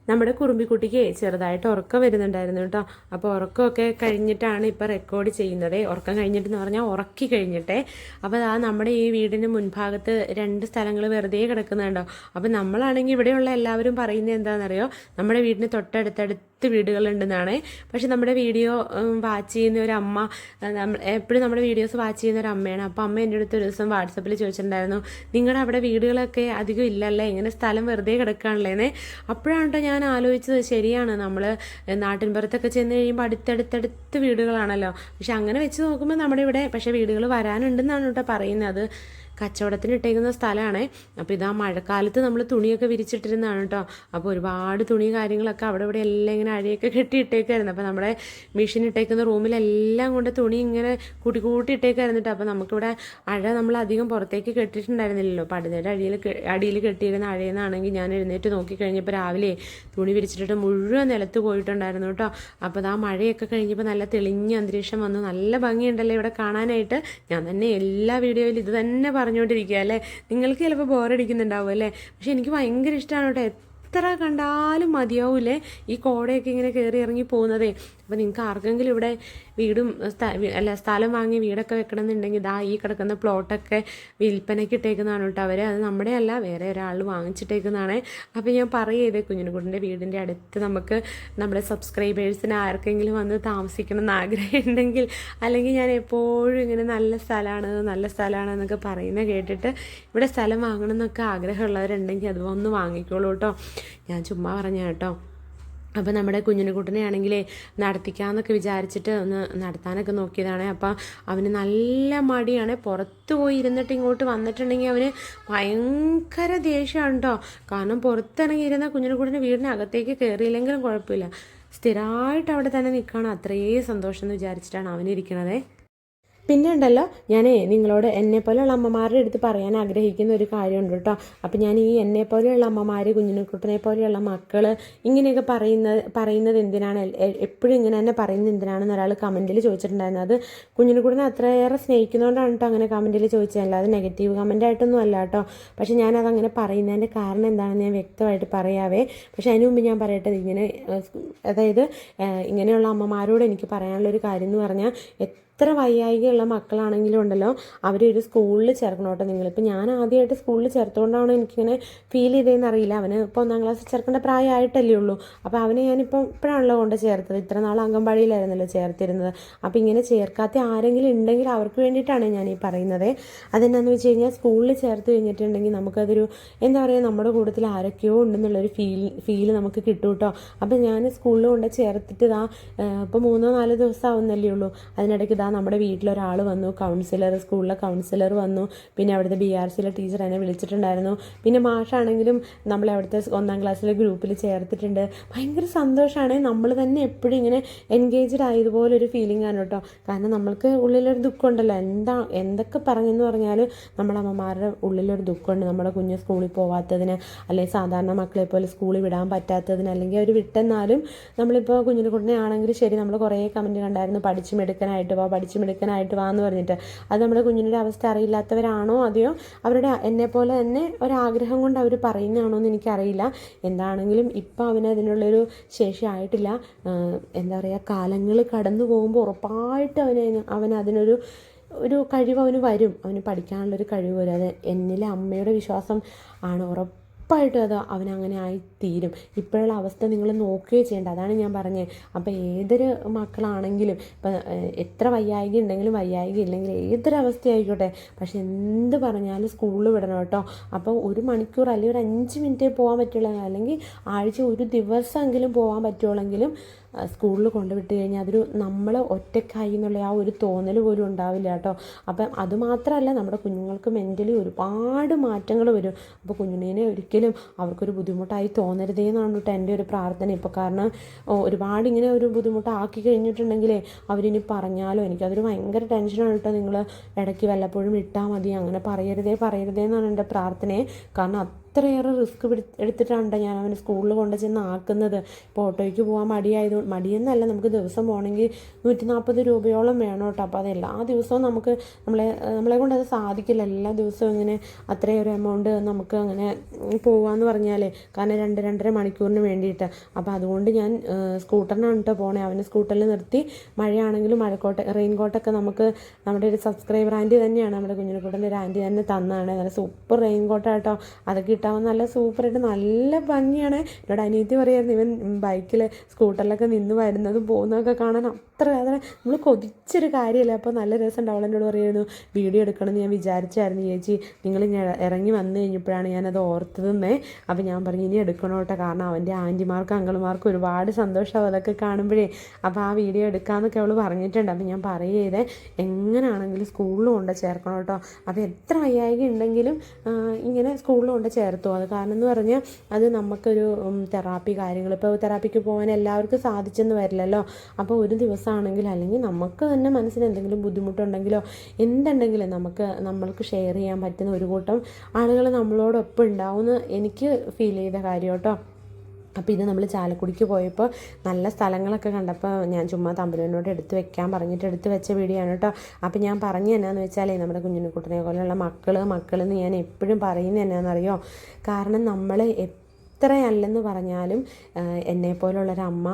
നമ്മുടെ കുറുമ്പിക്കുട്ടിക്ക് ചെറുതായിട്ട് ഉറക്കം വരുന്നുണ്ടായിരുന്നു കേട്ടോ. അപ്പോൾ ഉറക്കമൊക്കെ കഴിഞ്ഞിട്ടാണ് ഇപ്പോൾ റെക്കോർഡ് ചെയ്യുന്നത്. ഉറക്കം കഴിഞ്ഞിട്ടെന്ന് പറഞ്ഞാൽ ഉറക്കി കഴിഞ്ഞിട്ടെ. അപ്പോൾ ആ നമ്മുടെ ഈ വീടിന് മുൻഭാഗത്ത് രണ്ട് സ്ഥലങ്ങൾ വെറുതെ കിടക്കുന്നുണ്ടോ? അപ്പോൾ നമ്മളാണെങ്കിൽ ഇവിടെയുള്ള എല്ലാവരും പറയുന്നത് എന്താണെന്നറിയോ നമ്മുടെ വീടിന് തൊട്ടടുത്തടുത്ത് വീടുകളുണ്ടെന്നാണ്. പക്ഷെ നമ്മുടെ വീഡിയോ വാച്ച് ചെയ്യുന്ന ഒരു അമ്മ എപ്പോഴും നമ്മുടെ വീഡിയോസ് വാച്ച് ചെയ്യുന്ന ഒരു അമ്മയാണ്. അപ്പോൾ അമ്മ എന്റെ അടുത്ത് ഒരു ദിവസം വാട്സപ്പിൽ ചോദിച്ചിട്ടുണ്ടായിരുന്നു നിങ്ങളുടെ അവിടെ വീടുകളൊക്കെ അധികം ഇല്ലല്ലേ? ഇങ്ങനെ സ്ഥലം വെറുതെ കിടക്കുകയാണല്ലേ അപ്പോഴാണ് ഞാൻ ആലോചിച്ചത് ശരിയാണ്. നമ്മൾ നാട്ടിൻപുറത്തൊക്കെ ചെന്ന് കഴിയുമ്പോൾ അടുത്തടുത്തടുത്ത് വീടുകളാണല്ലോ. പക്ഷെ അങ്ങനെ വെച്ച് നോക്കുമ്പോൾ നമ്മുടെ ഇവിടെ പക്ഷേ വീടുകൾ വരാനുണ്ടെന്നാണ് കേട്ടോ പറയുന്നത്. കച്ചവടത്തിന് ഇട്ടേക്കുന്ന സ്ഥലമാണ്. അപ്പോൾ ഇതാ മഴക്കാലത്ത് നമ്മൾ തുണിയൊക്കെ വിരിച്ചിട്ടിരുന്നതാണ് കേട്ടോ. അപ്പോൾ ഒരുപാട് തുണി കാര്യങ്ങളൊക്കെ അവിടെ ഇവിടെ എല്ലാം ഇങ്ങനെ അഴയൊക്കെ കെട്ടിയിട്ടേക്കായിരുന്നു. അപ്പോൾ നമ്മുടെ മെഷീൻ ഇട്ടേക്കുന്ന റൂമിലെല്ലാം കൊണ്ട് തുണി ഇങ്ങനെ കൂട്ടി കൂട്ടി ഇട്ടേക്കായിരുന്നു കേട്ടോ. അപ്പോൾ നമുക്കിവിടെ അഴ നമ്മൾ അധികം പുറത്തേക്ക് കെട്ടിയിട്ടുണ്ടായിരുന്നില്ലല്ലോ. പടുന്നേരം അടിയിൽ അടിയിൽ കെട്ടിയിരുന്ന അഴയെന്നാണെങ്കിൽ ഞാൻ എഴുന്നേറ്റ് നോക്കി കഴിഞ്ഞപ്പോൾ രാവിലെ തുണി വിരിച്ചിട്ട് മുഴുവൻ നിലത്ത് പോയിട്ടുണ്ടായിരുന്നു കേട്ടോ. അപ്പോൾ ആ മഴയൊക്കെ കഴിഞ്ഞപ്പോൾ നല്ല തെളിഞ്ഞ അന്തരീക്ഷം വന്നു. നല്ല ഭംഗിയുണ്ടല്ലോ ഇവിടെ കാണാനായിട്ട്. ഞാൻ തന്നെ എല്ലാ വീഡിയോയിലും ഇത് തന്നെ പറഞ്ഞുകൊണ്ടിരിക്കുക അല്ലേ? നിങ്ങൾക്ക് ചിലപ്പോൾ ബോറടിക്കുന്നുണ്ടാവും അല്ലേ? പക്ഷെ എനിക്ക് ഭയങ്കര ഇഷ്ടമാണ് കേട്ടോ. എത്ര കണ്ടാലും മതിയാവൂലേ ഈ കോടയൊക്കെ ഇങ്ങനെ കയറി ഇറങ്ങി പോകുന്നതേ? അപ്പോൾ നിങ്ങൾക്ക് ആർക്കെങ്കിലും ഇവിടെ വീടും അല്ല സ്ഥലം വാങ്ങി വീടൊക്കെ വെക്കണമെന്നുണ്ടെങ്കിൽ ഇതാ ഈ കിടക്കുന്ന പ്ലോട്ടൊക്കെ വിൽപ്പനയ്ക്ക് ഇട്ടേക്കുന്നതാണ് കേട്ടോ അവർ അത് നമ്മുടെ അല്ല വേറെ ഒരാൾ വാങ്ങിച്ചിട്ടേക്കുന്നതാണ്. അപ്പോൾ ഞാൻ പറയേത് കുഞ്ഞിനുകുട്ടിന്റെ വീടിന്റെ അടുത്ത് നമുക്ക് നമ്മുടെ സബ്സ്ക്രൈബേഴ്സിന് ആർക്കെങ്കിലും വന്ന് താമസിക്കണം എന്ന് ആഗ്രഹം ഉണ്ടെങ്കിൽ അല്ലെങ്കിൽ ഞാൻ എപ്പോഴും ഇങ്ങനെ നല്ല സ്ഥലമാണ് നല്ല സ്ഥലമാണ് എന്നൊക്കെ പറയുന്നത് കേട്ടിട്ട് ഇവിടെ സ്ഥലം വാങ്ങണം എന്നൊക്കെ ആഗ്രഹമുള്ളവരുണ്ടെങ്കിൽ അത് ഒന്ന് വാങ്ങിക്കോളൂ കേട്ടോ. ഞാൻ ചുമ്മാ പറഞ്ഞ കേട്ടോ. അപ്പോൾ നമ്മുടെ കുഞ്ഞിനെ ആണെങ്കിൽ നടത്തിക്കാമെന്നൊക്കെ വിചാരിച്ചിട്ട് ഒന്ന് നടത്താനൊക്കെ നോക്കിയതാണ്. അപ്പം അവന് നല്ല മടിയാണ്. പുറത്ത് പോയി ഇരുന്നിട്ട് ഇങ്ങോട്ട് വന്നിട്ടുണ്ടെങ്കിൽ അവന് ഭയങ്കര ദേഷ്യമാണ് കേട്ടോ കാരണം പുറത്തിറങ്ങി ഇരുന്ന കുഞ്ഞിനെ വീടിനകത്തേക്ക് കയറിയില്ലെങ്കിലും കുഴപ്പമില്ല. സ്ഥിരമായിട്ട് അവിടെ തന്നെ നിൽക്കുകയാണ്. അത്രയും സന്തോഷം എന്ന് വിചാരിച്ചിട്ടാണ് അവനിരിക്കണതേ. പിന്നെ ഉണ്ടല്ലോ ഞാൻ നിങ്ങളോട് എന്നെ പോലെയുള്ള അമ്മമാരുടെ അടുത്ത് പറയാൻ ആഗ്രഹിക്കുന്ന ഒരു കാര്യമുണ്ട് കേട്ടോ. അപ്പം ഞാൻ ഈ എന്നെ പോലെയുള്ള അമ്മമാർ കുഞ്ഞിനെക്കുട്ടനെ പോലെയുള്ള മക്കൾ ഇങ്ങനെയൊക്കെ പറയുന്നത് പറയുന്നത് എന്തിനാണ്? എപ്പോഴും ഇങ്ങനെ തന്നെ പറയുന്നത് എന്തിനാണെന്ന് ഒരാൾ കമന്റിൽ ചോദിച്ചിട്ടുണ്ടായിരുന്നു. അത് കുഞ്ഞിനെക്കുട്ടനെ അത്രയേറെ സ്നേഹിക്കുന്നതുകൊണ്ടാണ് കേട്ടോ അങ്ങനെ കമന്റിൽ ചോദിച്ചത്. നെഗറ്റീവ് കമന്റ് ആയിട്ടൊന്നും അല്ല കേട്ടോ. പക്ഷേ ഞാനത് അങ്ങനെ പറയുന്നതിന്റെ കാരണം എന്താണെന്ന് ഞാൻ വ്യക്തമായിട്ട് പറയാവേ. പക്ഷേ അതിന് മുമ്പ് ഞാൻ പറയട്ടെ ഇങ്ങനെ അതായത് ഇങ്ങനെയുള്ള അമ്മമാരോട് എനിക്ക് പറയാനുള്ളൊരു കാര്യം എന്ന് പറഞ്ഞാൽ എത്ര വയ്യായികയുള്ള മക്കളാണെങ്കിലും ഉണ്ടല്ലോ അവരെ ഒരു സ്കൂളിൽ ചേർക്കണം കേട്ടോ നിങ്ങളിപ്പോൾ ഞാൻ ആദ്യമായിട്ട് സ്കൂളിൽ ചേർത്തുകൊണ്ടാണ് എനിക്കിങ്ങനെ ഫീൽ ചെയ്തതെന്ന് അറിയില്ല. അവന് ഇപ്പോൾ ഒന്നാം ക്ലാസ് ചേർക്കേണ്ട പ്രായമായിട്ടല്ലേ ഉള്ളൂ. അപ്പോൾ അവനെ ഞാനിപ്പോൾ ഇപ്പോഴാണല്ലോ കൊണ്ട് ചേർത്തത്. ഇത്ര നാൾ അംഗൻവാടിയിലായിരുന്നല്ലോ ചേർത്തിരുന്നത്. അപ്പോൾ ഇങ്ങനെ ചേർക്കാത്ത ആരെങ്കിലും ഉണ്ടെങ്കിൽ അവർക്ക് വേണ്ടിയിട്ടാണ് ഞാൻ ഈ പറയുന്നത്. അതെന്നാന്ന് വെച്ച് കഴിഞ്ഞാൽ സ്കൂളിൽ ചേർത്ത് കഴിഞ്ഞിട്ടുണ്ടെങ്കിൽ നമുക്കതൊരു എന്താ പറയുക നമ്മുടെ കൂട്ടത്തിൽ ആരൊക്കെയോ ഉണ്ടെന്നുള്ളൊരു ഫീൽ ഫീൽ നമുക്ക് കിട്ടും കേട്ടോ. അപ്പോൾ ഞാൻ സ്കൂളിൽ കൊണ്ട് ചേർത്തിട്ട് ഇതാ ഇപ്പോൾ മൂന്നോ നാലോ ദിവസം ആവുന്നല്ലേ ഉള്ളൂ. അതിനിടയ്ക്ക് ഇതാ നമ്മുടെ വീട്ടിലൊരാൾ വന്നു കൗൺസിലർ സ്കൂളിലെ കൗൺസിലർ വന്നു പിന്നെ അവിടുത്തെ ബി ആർ സിയിലെ ടീച്ചർ എന്നെ വിളിച്ചിട്ടുണ്ടായിരുന്നു. പിന്നെ മാഷാണെങ്കിലും നമ്മളെ അവിടുത്തെ ഒന്നാം ക്ലാസ്സിലെ ഗ്രൂപ്പിൽ ചേർത്തിട്ടുണ്ട്. ഭയങ്കര സന്തോഷമാണ് നമ്മൾ തന്നെ എപ്പോഴും ഇങ്ങനെ എൻഗേജ്ഡ് ആയതുപോലെ ഒരു ഫീലിംഗ് ആണ് കേട്ടോ. കാരണം നമ്മൾക്ക് ഉള്ളിലൊരു ദുഃഖമുണ്ടല്ലോ. എന്താ എന്തൊക്കെ പറഞ്ഞെന്ന് പറഞ്ഞാൽ നമ്മളെ അമ്മമാരുടെ ഉള്ളിലൊരു ദുഃഖമുണ്ട്. നമ്മുടെ കുഞ്ഞ് സ്കൂളിൽ പോവാത്തതിന് അല്ലെങ്കിൽ സാധാരണ മക്കളെ പോലെ സ്കൂളിൽ വിടാൻ പറ്റാത്തതിന് അല്ലെങ്കിൽ അവർ വിട്ടെന്നാലും നമ്മളിപ്പോൾ കുഞ്ഞിനെ കുട്ടിനെ ആണെങ്കിൽ ശരി നമ്മൾ കുറേ കമന്റ് കണ്ടായിരുന്നു. പഠിച്ചു മെടുക്കാനായിട്ട് പഠിച്ചു മിടുക്കനായിട്ട് വാ എന്ന് പറഞ്ഞിട്ട്. അത് നമ്മുടെ കുഞ്ഞിന്റെ അവസ്ഥ അറിയില്ലാത്തവരാണോ അതെയോ? അവരുടെ എന്നെ പോലെ തന്നെ ഒരാഗ്രഹം കൊണ്ട് അവർ പറയുന്നതാണോ എന്ന് എനിക്കറിയില്ല. എന്താണെങ്കിലും ഇപ്പം അവന് അതിനുള്ളൊരു ശേഷി ആയിട്ടില്ല. എന്താ പറയുക കാലങ്ങൾ കടന്നു പോകുമ്പോൾ ഉറപ്പായിട്ട് അവന് അവൻ അതിനൊരു ഒരു കഴിവ് അവന് വരും. അവന് പഠിക്കാനുള്ളൊരു കഴിവ് വരും. അത് എന്നിലെ അമ്മയുടെ വിശ്വാസം ആണ്. ഉറപ്പ് ഉറപ്പായിട്ടും അത് അവനങ്ങനെ ആയി തീരും ഇപ്പോഴുള്ള അവസ്ഥ നിങ്ങൾ നോക്കുകയോ ചെയ്യേണ്ട. അതാണ് ഞാൻ പറഞ്ഞത്. അപ്പോൾ ഏതൊരു മക്കളാണെങ്കിലും ഇപ്പം എത്ര വയ്യായിക ഉണ്ടെങ്കിലും വയ്യായിക ഇല്ലെങ്കിൽ ഏതൊരു അവസ്ഥയായിക്കോട്ടെ. പക്ഷെ എന്ത് പറഞ്ഞാലും സ്കൂളിൽ വിടണം കേട്ടോ. അപ്പോൾ ഒരു മണിക്കൂർ അല്ലെങ്കിൽ ഒരു അഞ്ച് മിനിറ്റേ പോകാൻ പറ്റുള്ളൂ. അല്ലെങ്കിൽ ആഴ്ച ഒരു ദിവസമെങ്കിലും പോകാൻ പറ്റുള്ളെങ്കിലും സ്കൂളിൽ കൊണ്ടുവിട്ട് കഴിഞ്ഞാൽ അതൊരു നമ്മൾ ഒറ്റക്കായി എന്നുള്ള ആ ഒരു തോന്നൽ പോലും ഉണ്ടാവില്ല കേട്ടോ. അപ്പം അതുമാത്രമല്ല നമ്മുടെ കുഞ്ഞുങ്ങൾക്ക് മെന്റലി ഒരുപാട് മാറ്റങ്ങൾ വരും. അപ്പോൾ കുഞ്ഞുണ്ണീനെ ഒരിക്കലും അവർക്കൊരു ബുദ്ധിമുട്ടായി തോന്നരുതേ എന്നാണ് കേട്ടോ എന്റെ ഒരു പ്രാർത്ഥന. ഇപ്പോൾ കാരണം ഒരുപാട് ഇങ്ങനെ ഒരു ബുദ്ധിമുട്ടാക്കി കഴിഞ്ഞിട്ടുണ്ടെങ്കിലേ അവരിനി പറഞ്ഞാലോ? എനിക്കതൊരു ഭയങ്കര ടെൻഷനാണ് കേട്ടോ. നിങ്ങൾ ഇടയ്ക്ക് വല്ലപ്പോഴും ഇട്ടാൽ മതി അങ്ങനെ പറയരുതേ പറയരുതേ എന്നാണ് എന്റെ പ്രാർത്ഥനയെ. കാരണം അത്രയേറെ റിസ്ക് പിടി എടുത്തിട്ടാണ് ഞാൻ അവനെ സ്കൂളിൽ കൊണ്ട് ചെന്ന് ആക്കുന്നത്. ഇപ്പോൾ ഓട്ടോയ്ക്ക് പോകാൻ മടിയായത് മടിയെന്നല്ല നമുക്ക് ദിവസം പോകണമെങ്കിൽ നൂറ്റി നാൽപ്പത് രൂപയോളം വേണം കേട്ടോ. അപ്പോൾ അത് എല്ലാ ദിവസവും നമുക്ക് നമ്മളെ നമ്മളെ കൊണ്ട് അത് സാധിക്കില്ല. എല്ലാ ദിവസവും ഇങ്ങനെ അത്രയൊരു എമൗണ്ട് നമുക്ക് അങ്ങനെ പോകാമെന്ന് പറഞ്ഞാലേ കാരണം രണ്ട് രണ്ടര മണിക്കൂറിന് വേണ്ടിയിട്ട്. അപ്പോൾ അതുകൊണ്ട് ഞാൻ സ്കൂട്ടറിനാണ് കേട്ടോ പോണേ. അവനെ സ്കൂട്ടറിൽ നിർത്തി. മഴയാണെങ്കിലും മഴക്കോട്ട് റെയിൻ കോട്ടൊക്കെ നമുക്ക് നമ്മുടെ ഒരു സബ്സ്ക്രൈബർ ആന്റി തന്നെയാണ്. നമ്മുടെ കുഞ്ഞിനെക്കൂട്ടന്റെ ഒരു ആന്റി തന്നെ തന്നാണ്. നല്ല സൂപ്പർ റെയിൻ കോട്ടാട്ടോ അതൊക്കെ ഇട്ടാൽ നല്ല സൂപ്പറായിട്ട് നല്ല ഭംഗിയാണ്. എന്നോട് അനിയത്തി പറയായിരുന്നു ഇവൻ ബൈക്കിൽ സ്കൂട്ടറിലൊക്കെ നിന്ന് വരുന്നതും പോകുന്നതൊക്കെ കാണാൻ അത്ര അത്ര നമ്മൾ കൊതിച്ചൊരു കാര്യമല്ലേ. അപ്പോൾ നല്ല രസം ഉണ്ടാവും എന്നോട് പറയായിരുന്നു വീഡിയോ എടുക്കണമെന്ന് ഞാൻ വിചാരിച്ചായിരുന്നു ചേച്ചി. നിങ്ങൾ ഇറങ്ങി വന്നു കഴിഞ്ഞപ്പോഴാണ് ഞാനത് ഓർത്തതെന്നേ. അപ്പോൾ ഞാൻ പറഞ്ഞു ഇനി എടുക്കണോ കേട്ടോ. കാരണം അവന്റെ ആന്റിമാർക്കും അങ്കിൾമാർക്കും ഒരുപാട് സന്തോഷമാവും അതൊക്കെ കാണുമ്പോഴേ. അപ്പോൾ ആ വീഡിയോ എടുക്കാമെന്നൊക്കെ അവൾ പറഞ്ഞിട്ടുണ്ട്. അപ്പോൾ ഞാൻ പറയുകയെ എങ്ങനെയാണെങ്കിലും സ്കൂളിൽ കൊണ്ട് ചേർക്കണം കേട്ടോ. അപ്പോൾ എത്ര വയ്യായിക ഉണ്ടെങ്കിലും ഇങ്ങനെ സ്കൂളിൽ കൊണ്ട് ചേർത്തു അത് കാരണം എന്ന് പറഞ്ഞാൽ അത് നമുക്കൊരു തെറാപ്പി കാര്യങ്ങൾ. ഇപ്പോൾ തെറാപ്പിക്ക് പോകാൻ എല്ലാവർക്കും സാധിച്ചെന്ന് വരില്ലല്ലോ. അപ്പോൾ ഒരു ദിവസമാണെങ്കിൽ അല്ലെങ്കിൽ നമുക്ക് തന്നെ മനസ്സിന് എന്തെങ്കിലും ബുദ്ധിമുട്ടുണ്ടെങ്കിലോ എന്തുണ്ടെങ്കിലും നമുക്ക് നമ്മൾക്ക് ഷെയർ ചെയ്യാൻ പറ്റുന്ന ഒരു കൂട്ടം ആളുകൾ നമ്മളോടൊപ്പം ഉണ്ടാവുമെന്ന് എനിക്ക് ഫീൽ ചെയ്ത കാര്യം കേട്ടോ. അപ്പോൾ ഇത് നമ്മൾ ചാലക്കുടിക്ക് പോയപ്പോൾ നല്ല സ്ഥലങ്ങളൊക്കെ കണ്ടപ്പോൾ ഞാൻ ചുമ്മാ തമ്പുരാനോട് എടുത്ത് വെക്കാൻ പറഞ്ഞിട്ട് എടുത്ത് വെച്ച വീഡിയോ ആണ് കേട്ടോ. അപ്പോൾ ഞാൻ പറഞ്ഞു എന്നാന്ന് വെച്ചാലേ നമ്മുടെ കുഞ്ഞിനെ കുട്ടനെ പോലെയുള്ള മക്കൾ മക്കളെന്ന് ഞാൻ എപ്പോഴും പറയുന്നത് എന്നാണെന്നറിയോ കാരണം നമ്മൾ എത്രയല്ലെന്ന് പറഞ്ഞാലും എന്നെപ്പോലുള്ളൊരമ്മ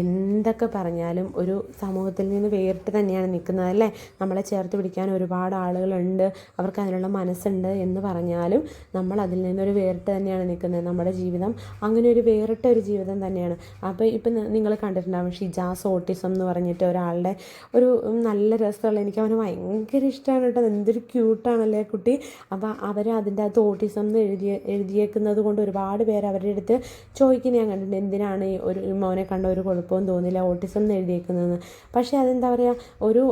എന്തൊക്കെ പറഞ്ഞാലും ഒരു സമൂഹത്തിൽ നിന്ന് വേറിട്ട് തന്നെയാണ് നിൽക്കുന്നത് അല്ലേ? നമ്മളെ ചേർത്ത് പിടിക്കാൻ ഒരുപാട് ആളുകളുണ്ട് അവർക്ക് അതിനുള്ള മനസ്സുണ്ട് എന്ന് പറഞ്ഞാലും നമ്മൾ അതിൽ നിന്നൊരു വേറിട്ട് തന്നെയാണ് നിൽക്കുന്നത്. നമ്മുടെ ജീവിതം അങ്ങനെ ഒരു വേറിട്ട ഒരു ജീവിതം തന്നെയാണ്. അപ്പോൾ ഇപ്പം നിങ്ങൾ കണ്ടിട്ടുണ്ടാവും ഷിജാസ് ഓട്ടിസം എന്ന് പറഞ്ഞിട്ട് ഒരാളുടെ ഒരു നല്ല രസമുള്ള എനിക്ക് അവന് ഭയങ്കര ഇഷ്ടമാണ് കേട്ടോ എന്തൊരു ക്യൂട്ടാണല്ലേ കുട്ടി. അപ്പോൾ അവർ അതിന്റെ അകത്ത് ഓട്ടിസം എന്ന് എഴുതിയ എഴുതിയേക്കുന്നത് കൊണ്ട് ഒരുപാട് പേര് അവരുടെ അടുത്ത് ചോദിക്കുന്ന ഞാൻ കണ്ടിട്ടുണ്ട് എന്തിനാണ് ഒരു മോനെ കണ്ട ഒരു കുഴപ്പവും തോന്നില്ല ഓട്ടിസം എന്ന് എഴുതിയേക്കുന്നതെന്ന്? പക്ഷേ അതെന്താ പറയുക ഒരു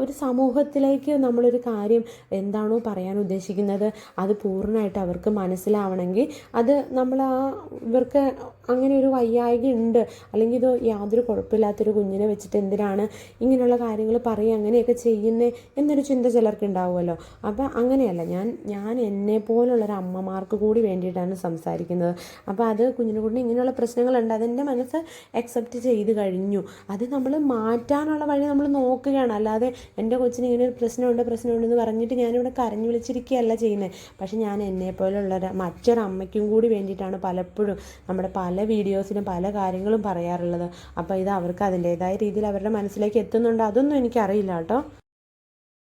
ഒരു സമൂഹത്തിലേക്ക് നമ്മളൊരു കാര്യം എന്താണോ പറയാൻ ഉദ്ദേശിക്കുന്നത് അത് പൂർണമായിട്ട് അവർക്ക് മനസ്സിലാവണമെങ്കിൽ അത് നമ്മൾ ആ ഇവർക്ക് അങ്ങനെ ഒരു വയ്യായിക ഉണ്ട് അല്ലെങ്കിൽ ഇത് യാതൊരു കുഴപ്പമില്ലാത്തൊരു കുഞ്ഞിനെ വെച്ചിട്ട് എന്തിനാണ് ഇങ്ങനെയുള്ള കാര്യങ്ങൾ പറയുക അങ്ങനെയൊക്കെ ചെയ്യുന്നേ എന്നൊരു ചിന്ത ചിലർക്ക് ഉണ്ടാവുമല്ലോ. അപ്പോൾ അങ്ങനെയല്ല ഞാൻ ഞാൻ എന്നെ പോലുള്ളൊരു അമ്മമാർക്ക് കൂടി വേണ്ടിയിട്ടാണ് സംസാരിക്കുന്നത്. അപ്പോൾ അത് കുഞ്ഞിനെ കൊണ്ട് ഇങ്ങനെയുള്ള പ്രശ്നങ്ങളുണ്ട്. അതെന്റെ മനസ്സ് അക്സെപ്റ്റ് ചെയ്ത് കഴിഞ്ഞു. അത് നമ്മൾ മാറ്റാനുള്ള വഴി നമ്മൾ നോക്കുകയാണ്. അല്ലാതെ എന്റെ കൊച്ചിന് ഇങ്ങനെ ഒരു പ്രശ്നമുണ്ട് പ്രശ്നമുണ്ടെന്ന് പറഞ്ഞിട്ട് ഞാനിവിടെ കരഞ്ഞു വിളിച്ചിരിക്കുകയല്ല ചെയ്യുന്നത് പക്ഷേ ഞാൻ എന്നെ പോലെയുള്ള മറ്റൊരമ്മയ്ക്കും കൂടി വേണ്ടിയിട്ടാണ് പലപ്പോഴും നമ്മുടെ പല വീഡിയോസിലും പല കാര്യങ്ങളും പറയാറുള്ളത്. അപ്പോൾ ഇത് അവർക്ക് അതിന്റേതായ രീതിയിൽ അവരുടെ മനസ്സിലേക്ക് എത്തുന്നുണ്ട്. അതൊന്നും എനിക്കറിയില്ല കേട്ടോ.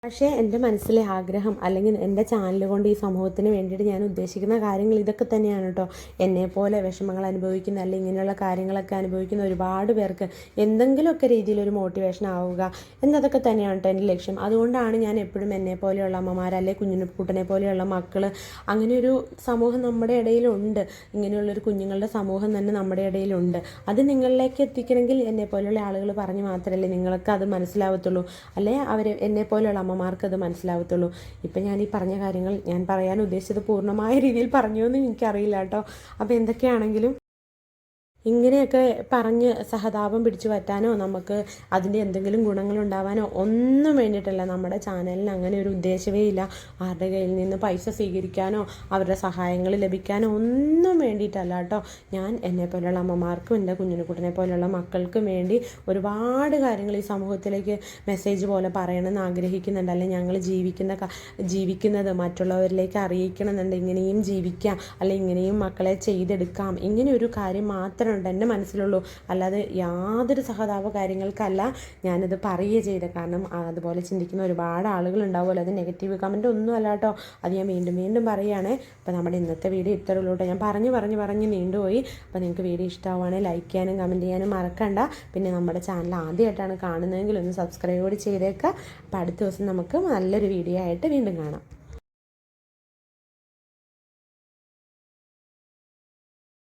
പക്ഷേ എന്റെ മനസ്സിലെ ആഗ്രഹം അല്ലെങ്കിൽ എന്റെ ചാനൽ കൊണ്ട് ഈ സമൂഹത്തിന് വേണ്ടിയിട്ട് ഞാൻ ഉദ്ദേശിക്കുന്ന കാര്യങ്ങൾ ഇതൊക്കെ തന്നെയാണ് കേട്ടോ. എന്നെപ്പോലെ വിഷമങ്ങൾ അനുഭവിക്കുന്ന അല്ലെങ്കിൽ ഇങ്ങനെയുള്ള കാര്യങ്ങളൊക്കെ അനുഭവിക്കുന്ന ഒരുപാട് പേർക്ക് എന്തെങ്കിലുമൊക്കെ രീതിയിൽ ഒരു മോട്ടിവേഷൻ ആവുക എന്നതൊക്കെ തന്നെയാണ് കേട്ടോ എന്റെ ലക്ഷ്യം. അതുകൊണ്ടാണ് ഞാൻ എപ്പോഴും എന്നെ പോലെയുള്ള അമ്മമാർ അല്ലെങ്കിൽ കുഞ്ഞിനെക്കൂട്ടനെ പോലെയുള്ള മക്കൾ അങ്ങനെ ഒരു സമൂഹം നമ്മുടെ ഇടയിലുണ്ട്. ഇങ്ങനെയുള്ളൊരു കുഞ്ഞുങ്ങളുടെ സമൂഹം തന്നെ നമ്മുടെ ഇടയിലുണ്ട്. അത് നിങ്ങളിലേക്ക് എത്തിക്കണമെങ്കിൽ എന്നെ പോലെയുള്ള ആളുകൾ പറഞ്ഞ് മാത്രമല്ലേ നിങ്ങൾക്ക് അത് മനസ്സിലാവത്തുള്ളൂ. അല്ലെ അവർ എന്നെ പോലെയുള്ള അമ്മമാർക്ക് അത് മനസ്സിലാവത്തുള്ളൂ. ഇപ്പം ഞാൻ ഈ പറഞ്ഞ കാര്യങ്ങൾ ഞാൻ പറയാൻ ഉദ്ദേശിച്ചത് പൂർണമായ രീതിയിൽ പറഞ്ഞു എന്ന് എനിക്കറിയില്ല കേട്ടോ. അപ്പോൾ എന്തൊക്കെയാണെങ്കിലും ഇങ്ങനെയൊക്കെ പറഞ്ഞ് സഹതാപം പിടിച്ചു പറ്റാനോ നമുക്ക് അതിന്റെ എന്തെങ്കിലും ഗുണങ്ങൾ ഉണ്ടാവാനോ ഒന്നും വേണ്ടിയിട്ടല്ല. നമ്മുടെ ചാനലിന് അങ്ങനെ ഒരു ഉദ്ദേശമേ ഇല്ല. ആരുടെ കയ്യിൽ നിന്ന് പൈസ സ്വീകരിക്കാനോ അവരുടെ സഹായങ്ങൾ ലഭിക്കാനോ ഒന്നും വേണ്ടിയിട്ടല്ല കേട്ടോ. ഞാൻ എന്നെ പോലെയുള്ള അമ്മമാർക്കും എന്റെ കുഞ്ഞിനെ പോലെയുള്ള മക്കൾക്കും വേണ്ടി ഒരുപാട് കാര്യങ്ങൾ ഈ സമൂഹത്തിലേക്ക് മെസ്സേജ് പോലെ പറയണമെന്ന് ആഗ്രഹിക്കുന്നുണ്ട്. അല്ലെങ്കിൽ ഞങ്ങൾ ജീവിക്കുന്ന ജീവിക്കുന്നത് മറ്റുള്ളവരിലേക്ക് അറിയിക്കണമെന്നുണ്ട്. ഇങ്ങനെയും ജീവിക്കാം. അല്ലെങ്കിൽ ഇങ്ങനെയും മക്കളെ ചെയ്തെടുക്കാം. ഇങ്ങനെ ഒരു കാര്യം മാത്രമുണ്ട് എന്റെ മനസ്സിലുള്ളൂ. അല്ലാതെ യാതൊരു സഹതാപ കാര്യങ്ങൾക്കല്ല ഞാനിത് പറയുക ചെയ്തത്. കാരണം അതുപോലെ ചിന്തിക്കുന്ന ഒരുപാട് ആളുകൾ ഉണ്ടാവുമല്ലോ അത് നെഗറ്റീവ് കമന്റ് ഒന്നും അല്ല കേട്ടോ. അത് ഞാൻ വീണ്ടും വീണ്ടും പറയുകയാണ്. അപ്പോൾ നമ്മുടെ ഇന്നത്തെ വീഡിയോ ഇത്രയേ ഉള്ളൂ കേട്ടോ. ഞാൻ പറഞ്ഞു പറഞ്ഞു പറഞ്ഞ് നീണ്ടുപോയി. അപ്പോൾ നിങ്ങൾക്ക് വീഡിയോ ഇഷ്ടമാവുകയാണെങ്കിൽ ലൈക്ക് ചെയ്യാനും കമന്റ് ചെയ്യാനും മറക്കണ്ട. പിന്നെ നമ്മുടെ ചാനൽ ആദ്യമായിട്ടാണ് കാണുന്നതെങ്കിൽ ഒന്ന് സബ്സ്ക്രൈബ് കൂടി ചെയ്തേക്കുക അപ്പോൾ അടുത്ത ദിവസം നമുക്ക് നല്ലൊരു വീഡിയോ ആയിട്ട് വീണ്ടും കാണാം.